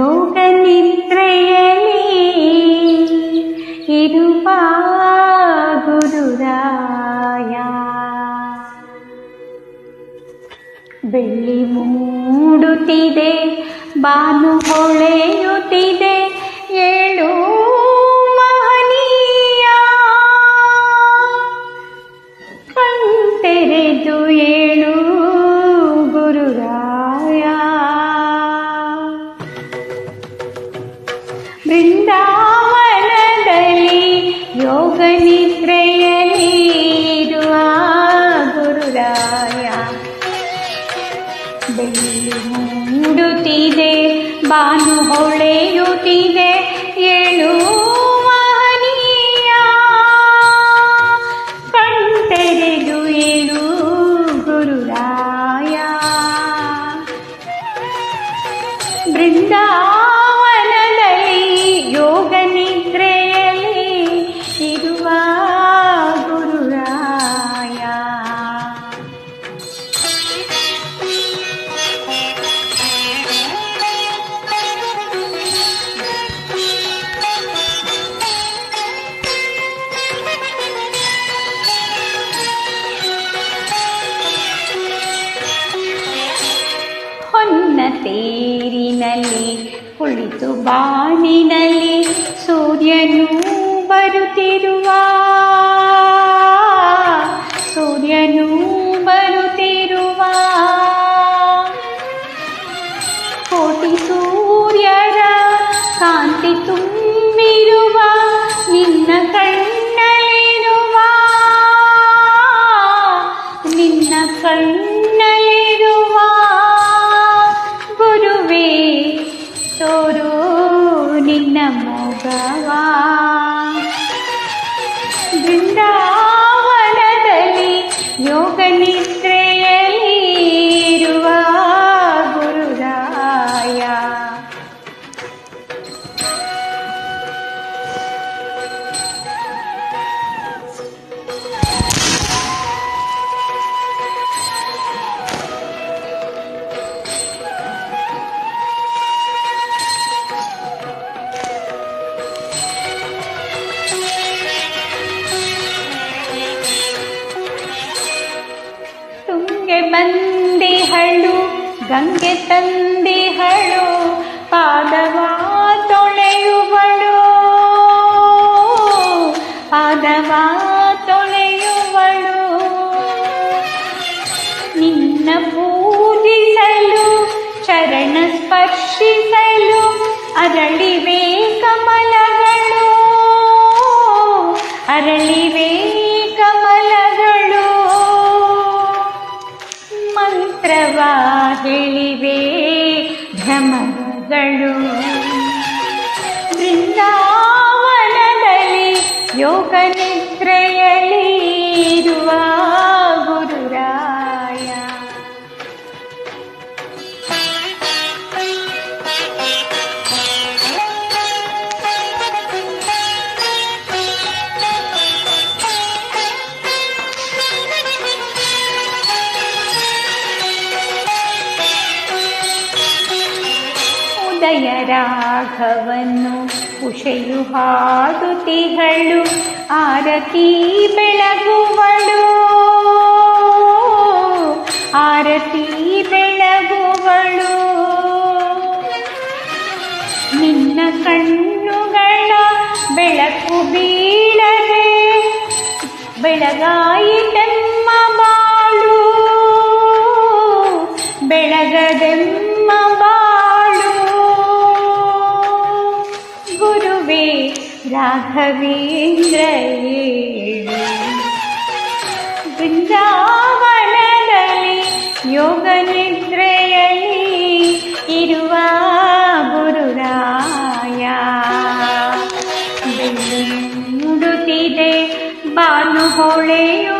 ಯೋಗ ನಿದ್ರೆಯಲ್ಲಿ ಇರುವ ಗುರುರಾಯ. ಬೆಳ್ಳಿ ಮೂಡುತ್ತಿದೆ ಬಾನು ಹೊಳೆಯುತ್ತಿದೆ ಮೂಡುತ್ತಿದೆ ಬಾನು ಹೊಳೆಯುತ್ತಿದೆ ಏಳು ಮಹನೀಯ ಕಣ್ತೆರೆದು ಏಳು ಗುರುರಾಯ ಬೃಂದಾವನದಲ್ಲಿ ಕುಳಿತು ಬಾನಿನಲ್ಲಿ ಸೂರ್ಯನು ಬರುತ್ತಿರುವ. ಸೂರ್ಯನು ಬರುತ್ತಿರುವ. ಕೋಟಿ ಸೂರ್ಯರ ಕಾಂತಿ ತುಂಬಿರುವ నిన్న మోగవా బృందా ಬಂದಿಹಳು ಗಂಗೆ ತಂದಿಹಳು ಪಾದವ ತೊಳೆಯುವಳು ಪಾದವ ತೊಳೆಯುವಳು ನಿನ್ನ ಪೂಜಿಸಲು ಚರಣ ಸ್ಪರ್ಶಿಸಲು ಅರಳಿವೆ ಕಮಲಗಳು ಅರಳಿವೆ ಮಂತ್ರವ ಹೇಳಿವೆ ಭ್ರಮಗಳು ಬೃಂದಾವನದಲ್ಲಿ ಯೋಗ ನಿದ್ರೆಯಲ್ಲಿ ಉದಯ ರಾಘವನ್ನು ಉಷೆಯು ಹಾಡುತಿಗಳು ಆರತಿ ಬೆಳಗುವಳು. ಆರತಿ ಬೆಳಗುವಳು. ನಿನ್ನ ಕಣ್ಣುಗಳ ಬೆಳಕು ಬೀಳದೆ ಬೆಳಗಾಯಿತೆಮ್ಮ ಬಾಳು. ಬೆಳಗದೆಮ್ಮ ರಾಘವೇಂದ್ರ ಏಳು ಬೃಂದಾವನದಲ್ಲಿ ಯೋಗ ನಿದ್ರೆಯಲ್ಲಿ ಇರುವ ಗುರುರಾಯ ಬೆಳ್ಳುಡುತ್ತಿದೆ ಬಾನು ಹೊಳೆಯುತ್ತಿದೆ ಏಳು